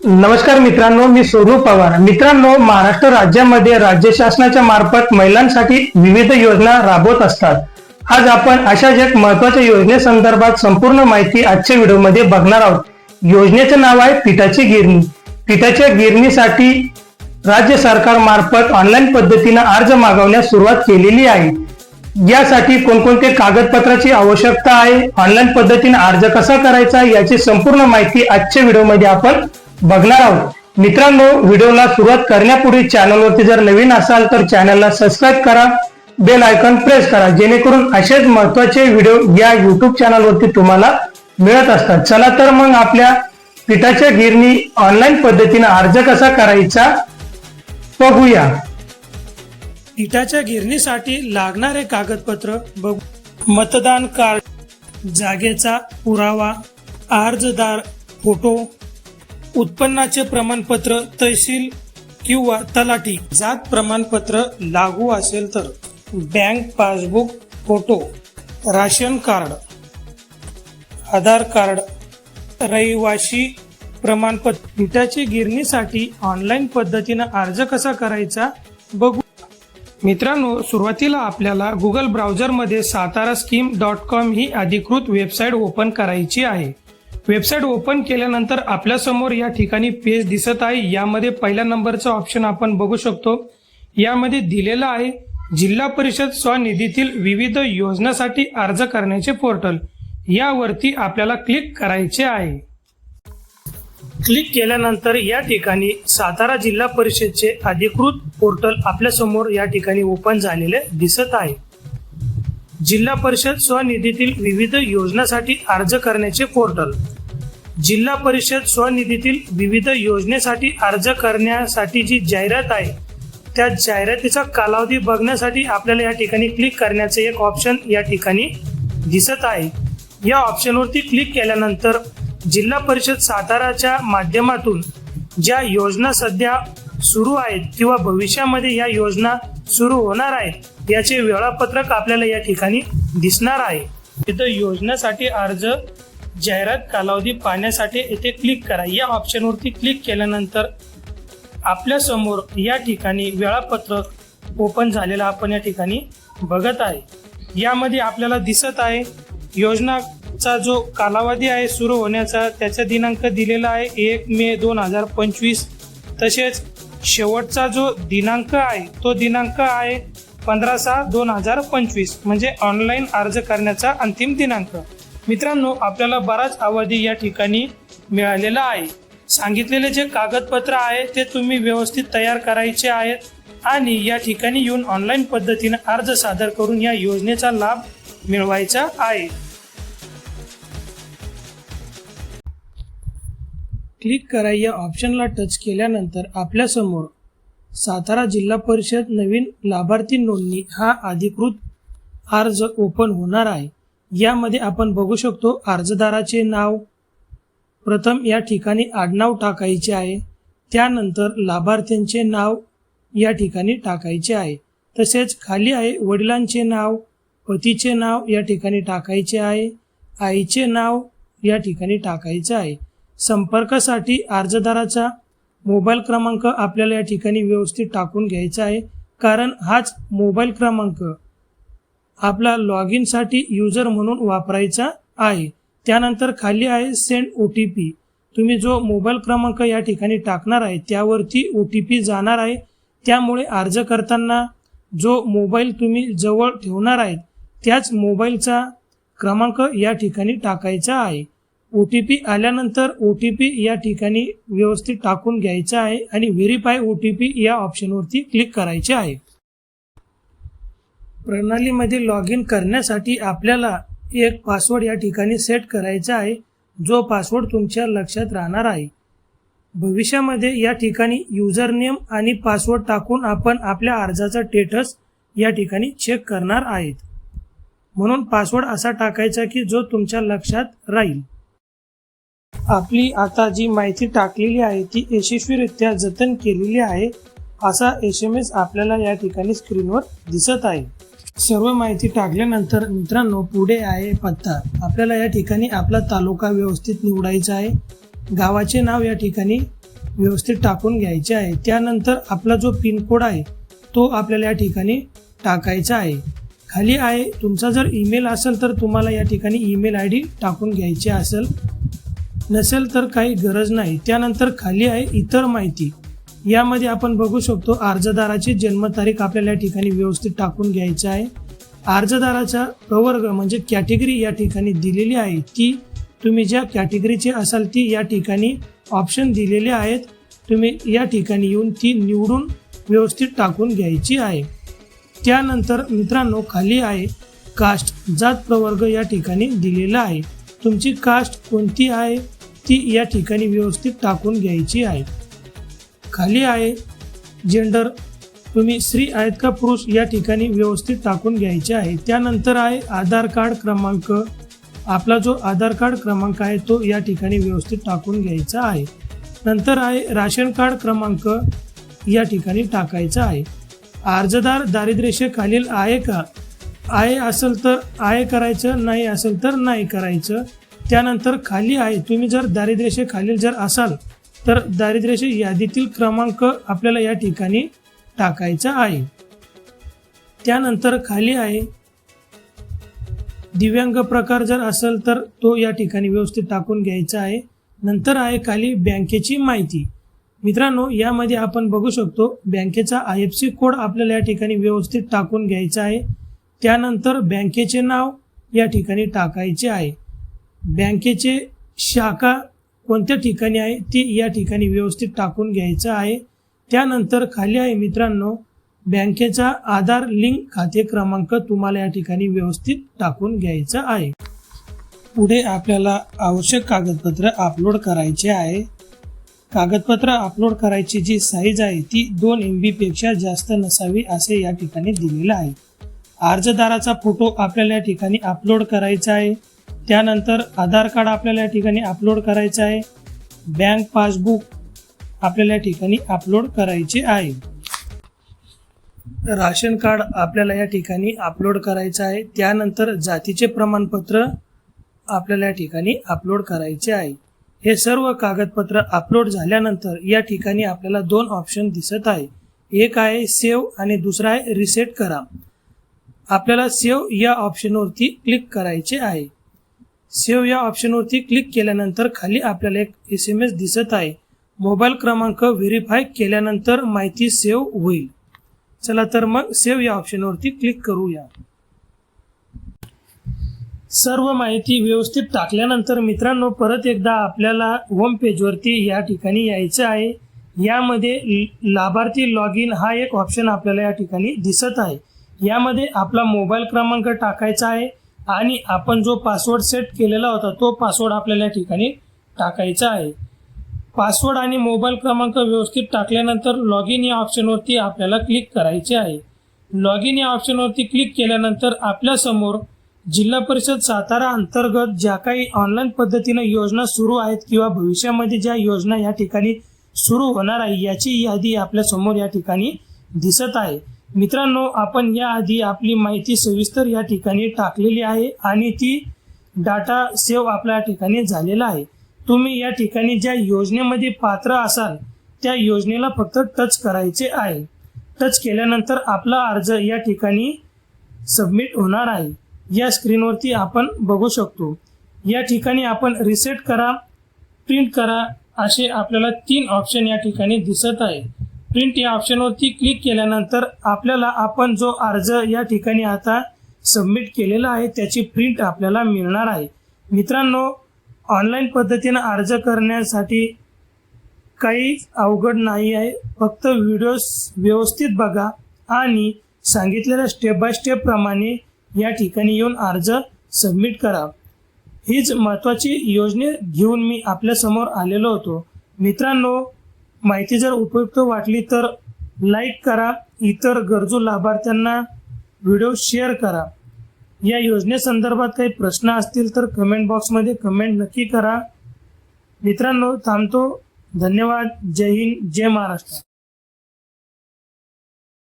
नमस्कार मित्रांनो मी स्वरूप पवार. मित्रांनो महाराष्ट्र राज्यामध्ये राज्य शासनाच्या मार्फत महिलांसाठी विविध योजना राबवत असतात. आज आपण अशाच एक महत्त्वाच्या योजनेसंदर्भात संपूर्ण माहिती आजच्या व्हिडिओमध्ये बघणार आहोत. योजनेचे नाव आहे पिठाची गिरणी. पिठाच्या गिरणीसाठी राज्य सरकार मार्फत ऑनलाईन पद्धतीने अर्ज मागवण्यास सुरुवात केलेली आहे. यासाठी कोणकोणते कागदपत्राची आवश्यकता आहे? ऑनलाईन पद्धतीने अर्ज कसा करायचा? याची संपूर्ण माहिती आजच्या व्हिडिओमध्ये आपण बघणार आहोत. मित्रांनो व्हिडिओला सुरुवात करण्यापूर्वी चॅनलवरती जर नवीन असाल तर चॅनलला सबस्क्राईब करा बेल आयकॉन प्रेस करा जेणेकरून असेच महत्त्वाचे व्हिडिओ या युट्यूब चॅनलवरती तुम्हाला मिळत असतात. चला तर मग आपल्या पिठाच्या गिरणी ऑनलाईन पद्धतीने अर्ज कसा करायचा बघूया. पिठाच्या गिरणीसाठी लागणारे कागदपत्र बघू मतदान कार्ड जागेचा पुरावा अर्जदार फोटो उत्पन्नाचे प्रमाणपत्र तहसील किंवा तलाठी. जात प्रमाणपत्र लागू असेल तर bank passbook photo ration card Aadhaar card रहिवाशी प्रमाणपत्र. पिठाची गिरणीसाठी ऑनलाईन पद्धतीनं अर्ज कसा करायचा बघू. मित्रांनो सुरुवातीला आपल्याला गुगल ब्राउझरमध्ये सातारा स्कीम डॉट कॉम ही अधिकृत वेबसाईट ओपन करायची आहे. वेबसाईट ओपन केल्यानंतर आपल्यासमोर या ठिकाणी पेज दिसत आहे. यामध्ये पहिल्या नंबरचा ऑप्शन आपण बघू शकतो. यामध्ये दिलेला आहे जिल्हा परिषद स्वनिधीतील विविध योजनासाठी अर्ज करण्याचे पोर्टल. यावरती आपल्याला क्लिक करायचे आहे. क्लिक केल्यानंतर या ठिकाणी सातारा जिल्हा परिषदचे अधिकृत पोर्टल आपल्यासमोर या ठिकाणी ओपन झालेले दिसत आहे. जिल्हा परिषद स्वनिधीतील विविध योजनासाठी अर्ज करण्याचे पोर्टल. जिल्हा परिषद स्वनिधीतील विविध योजनेसाठी अर्ज करण्यासाठी जी जाहिरात आहे त्या जाहिरातीचा कालावधी बघण्यासाठी आपल्याला या ठिकाणी क्लिक करण्याचे एक ऑप्शन या ठिकाणी दिसत आहे. या ऑप्शनवरती क्लिक केल्यानंतर जिल्हा परिषद साताराच्या माध्यमातून ज्या योजना सध्या सुरू आहेत किंवा भविष्यामध्ये या योजना सुरू होणार आहेत याचे वेळापत्रक आपल्याला या ठिकाणी दिसणार आहे. तिथं योजनेसाठी अर्ज जाहिरात कालावधी पाहण्यासाठी येथे क्लिक करा. या ऑप्शनवरती क्लिक केल्यानंतर आपल्यासमोर या ठिकाणी वेळापत्रक ओपन झालेलं आपण या ठिकाणी बघत आहे. यामध्ये आपल्याला दिसत आहे योजनाचा जो कालावधी आहे सुरू होण्याचा त्याचा दिनांक दिलेला आहे एक मे दोन हजार पंचवीस. तसेच शेवटचा जो दिनांक आहे तो दिनांक आहे पंधरा सहा दोन हजार पंचवीस. म्हणजे ऑनलाईन अर्ज करण्याचा अंतिम दिनांक. मित्रांनो आपल्याला बराच अवधी या ठिकाणी मिळालेला आहे. सांगितलेले जे कागदपत्र आहे ते तुम्ही व्यवस्थित तयार करायचे आहेत आणि या ठिकाणी येऊन ऑनलाईन पद्धतीने अर्ज सादर करून या योजनेचा लाभ मिळवायचा आहे. क्लिक करा या ऑप्शनला टच केल्यानंतर आपल्यासमोर सातारा जिल्हा परिषद नवीन लाभार्थी नोंदणी हा अधिकृत अर्ज ओपन होणार आहे. यामध्ये आपण बघू शकतो अर्जदाराचे नाव प्रथम या ठिकाणी आडनाव टाकायचे आहे. त्यानंतर लाभार्थ्यांचे नाव या ठिकाणी टाकायचे आहे. तसेच खाली आहे वडिलांचे नाव पतीचे नाव या ठिकाणी टाकायचे आहे. आईचे नाव या ठिकाणी टाकायचे आहे. संपर्कासाठी अर्जदाराचा मोबाईल क्रमांक आपल्याला या ठिकाणी व्यवस्थित टाकून घ्यायचा आहे. कारण हाच मोबाईल क्रमांक आपला लॉग इनसाठी युजर म्हणून वापरायचा आहे. त्यानंतर खाली आहे सेंड ओ टी पी तुम्ही जो मोबाईल क्रमांक या ठिकाणी टाकणार आहे त्यावरती ओ टी पी जाणार आहे. त्यामुळे अर्ज करताना जो मोबाईल तुम्ही जवळ ठेवणार आहेत त्याच मोबाईलचा क्रमांक या ठिकाणी टाकायचा आहे. ओ टी पी आल्यानंतर ओ टी पी या ठिकाणी व्यवस्थित टाकून घ्यायचा आहे आणि व्हेरीफाय ओ टी पी या ऑप्शनवरती क्लिक करायचे आहे. प्रणालीमध्ये लॉग इन करण्यासाठी आपल्याला एक पासवर्ड या ठिकाणी सेट करायचा आहे जो पासवर्ड तुमच्या लक्षात राहणार आहे. भविष्यामध्ये या ठिकाणी युजर नेम आणि पासवर्ड टाकून आपण आपल्या अर्जाचा स्टेटस या ठिकाणी चेक करणार आहेत. म्हणून पासवर्ड असा टाकायचा की जो तुमच्या लक्षात राहील. आपली आता जी माहिती टाकलेली आहे ती यशस्वीरित्या जतन केलेली आहे असा एस एम एस आपल्याला या ठिकाणी स्क्रीनवर दिसत आहे. सर्व माहिती टाकल्यानंतर मित्रांनो पुढे आहे पत्ता. आपल्याला या ठिकाणी आपला तालुका व्यवस्थित निवडायचा आहे. गावाचे नाव या ठिकाणी व्यवस्थित टाकून घ्यायचे आहे. त्यानंतर आपला जो पिनकोड आहे तो आपल्याला या ठिकाणी टाकायचा आहे. खाली आहे तुमचा जर ईमेल असेल तर तुम्हाला या ठिकाणी ईमेल आय डी टाकून घ्यायची असेल. नसेल तर काही गरज नाही. त्यानंतर खाली आहे इतर माहिती. यामध्ये आपण बघू शकतो अर्जदाराची जन्मतारीख आपल्याला या ठिकाणी व्यवस्थित टाकून घ्यायची आहे. अर्जदाराचा प्रवर्ग म्हणजे कॅटेगरी या ठिकाणी दिलेली आहे. ती तुम्ही ज्या कॅटेगरीचे असाल ती या ठिकाणी ऑप्शन दिलेले आहेत. तुम्ही या ठिकाणी येऊन ती निवडून व्यवस्थित टाकून घ्यायची आहे. त्यानंतर मित्रांनो खाली आहे कास्ट जात प्रवर्ग या ठिकाणी दिलेला आहे. तुमची कास्ट कोणती आहे? ती या ठिकाणी व्यवस्थित टाकून घ्यायची आहे. खाली आहे. जेंडर तुम्ही स्त्री आहेत का पुरुष या ठिकाणी व्यवस्थित टाकून घ्यायचे आहे. त्यानंतर आहे आधार कार्ड क्रमांक. आपला जो आधार कार्ड क्रमांक आहे तो या ठिकाणी व्यवस्थित टाकून घ्यायचा आहे. नंतर आहे राशन कार्ड क्रमांक या ठिकाणी टाकायचा आहे. अर्जदार दारिद्र्यशेखालील आहे का? आहे असेल तर आहे करायचं नाही असेल तर नाही करायचं. त्यानंतर खाली आहे तुम्ही जर दारिद्र्यशेखालील जर असाल तर दारिद्र्याच्या यादीतील क्रमांक आपल्याला या ठिकाणी टाकायचा आहे. त्यानंतर खाली आहे. दिव्यांग प्रकार जर असेल तर तो या ठिकाणी व्यवस्थित टाकून घ्यायचा आहे. नंतर आहे खाली बँकेची माहिती. मित्रांनो यामध्ये आपण बघू शकतो बँकेचा आय एफ सी कोड आपल्याला या ठिकाणी व्यवस्थित टाकून घ्यायचा आहे. त्यानंतर बँकेचे नाव या ठिकाणी टाकायचे आहे. बँकेचे शाखा कोणत्या ठिकाणी आहे ती या ठिकाणी व्यवस्थित टाकून घ्यायचं आहे. त्यानंतर खाली आहे मित्रांनो बँकेचा आधार लिंक खाते क्रमांक तुम्हाला या ठिकाणी व्यवस्थित टाकून घ्यायचा आहे. पुढे आपल्याला आवश्यक कागदपत्र अपलोड करायचे आहे. कागदपत्र अपलोड करायची जी साईज आहे ती दोन एम बीपेक्षा जास्त नसावी असे या ठिकाणी दिलेलं आहे. अर्जदाराचा फोटो आपल्याला या ठिकाणी अपलोड करायचा आहे. त्यानंतर आधार कार्ड आपल्याला या ठिकाणी अपलोड करायचं आहे. बँक पासबुक आपल्याला या ठिकाणी अपलोड करायचे आहे. राशन कार्ड आपल्याला या ठिकाणी अपलोड करायचं आहे. त्यानंतर जातीचे प्रमाणपत्र आपल्याला या ठिकाणी अपलोड करायचे आहे. हे सर्व कागदपत्र अपलोड झाल्यानंतर या ठिकाणी आपल्याला दोन ऑप्शन दिसत आहे. एक आहे सेव्ह आणि दुसरा आहे रिसेट करा. आपल्याला सेव्ह या ऑप्शनवरती क्लिक करायचे आहे. सेव्ह या ऑप्शनवरती क्लिक केल्यानंतर खाली आपल्याला एक एस एम एस दिसत आहे. मोबाईल क्रमांक व्हेरीफाय केल्यानंतर माहिती सेव्ह होईल. चला तर मग सेव्ह या ऑप्शनवरती क्लिक करूया. सर्व माहिती व्यवस्थित टाकल्यानंतर मित्रांनो परत एकदा आपल्याला होम पेजवरती या ठिकाणी यायचं आहे. यामध्ये लाभार्थी लॉग इन हा एक ऑप्शन आपल्याला या ठिकाणी दिसत आहे. यामध्ये आपला मोबाईल क्रमांक टाकायचा आहे. आणि आपण जो पासवर्ड सेट केलेला होता तो पासवर्ड आपल्याला या ठिकाणी टाकायचा आहे. पासवर्ड आणि मोबाईल क्रमांक व्यवस्थित टाकल्यानंतर लॉग इन या ऑप्शनवरती आपल्याला क्लिक करायचे आहे. लॉग इन या ऑप्शनवरती क्लिक केल्यानंतर आपल्यासमोर जिल्हा परिषद सातारा अंतर्गत ज्या काही ऑनलाईन पद्धतीनं योजना सुरू आहेत किंवा भविष्यामध्ये ज्या योजना या ठिकाणी सुरू होणार आहे याची यादी आपल्यासमोर या ठिकाणी दिसत आहे. मित्रांनो आपण याआधी आपली माहिती सविस्तर या ठिकाणी टाकलेली आहे आणि ती डाटा सेव्ह आपल्या या ठिकाणी झालेला आहे. तुम्ही या ठिकाणी ज्या योजनेमध्ये पात्र असाल त्या योजनेला फक्त टच करायचे आहे. टच केल्यानंतर आपला अर्ज या ठिकाणी सबमिट होणार आहे. या स्क्रीनवरती आपण बघू शकतो. या ठिकाणी आपण रिसेट करा प्रिंट करा असे आपल्याला तीन ऑप्शन या ठिकाणी दिसत आहे. प्रिंट या ऑप्शनवरती क्लिक केल्यानंतर आपल्याला आपण जो अर्ज या ठिकाणी आता सबमिट केलेला आहे त्याची प्रिंट आपल्याला मिळणार आहे. मित्रांनो ऑनलाईन पद्धतीनं अर्ज करण्यासाठी काही अवघड नाही आहे. फक्त व्हिडिओज व्यवस्थित बघा आणि सांगितलेल्या स्टेप बाय स्टेप प्रमाणे या ठिकाणी येऊन अर्ज सबमिट करा. हीच महत्त्वाची योजने घेऊन मी आपल्यासमोर आलेलो होतो. मित्रांनो माहिती जर उपयुक्त वाटली तर लाईक करा. इतर गरजू लाभार्थ्यांना व्हिडिओ शेअर करा. या योजनेसंदर्भात काही प्रश्न असतील तर कमेंट बॉक्समध्ये कमेंट नक्की करा. मित्रांनो थांबतो. धन्यवाद. जय हिंद. जय महाराष्ट्र.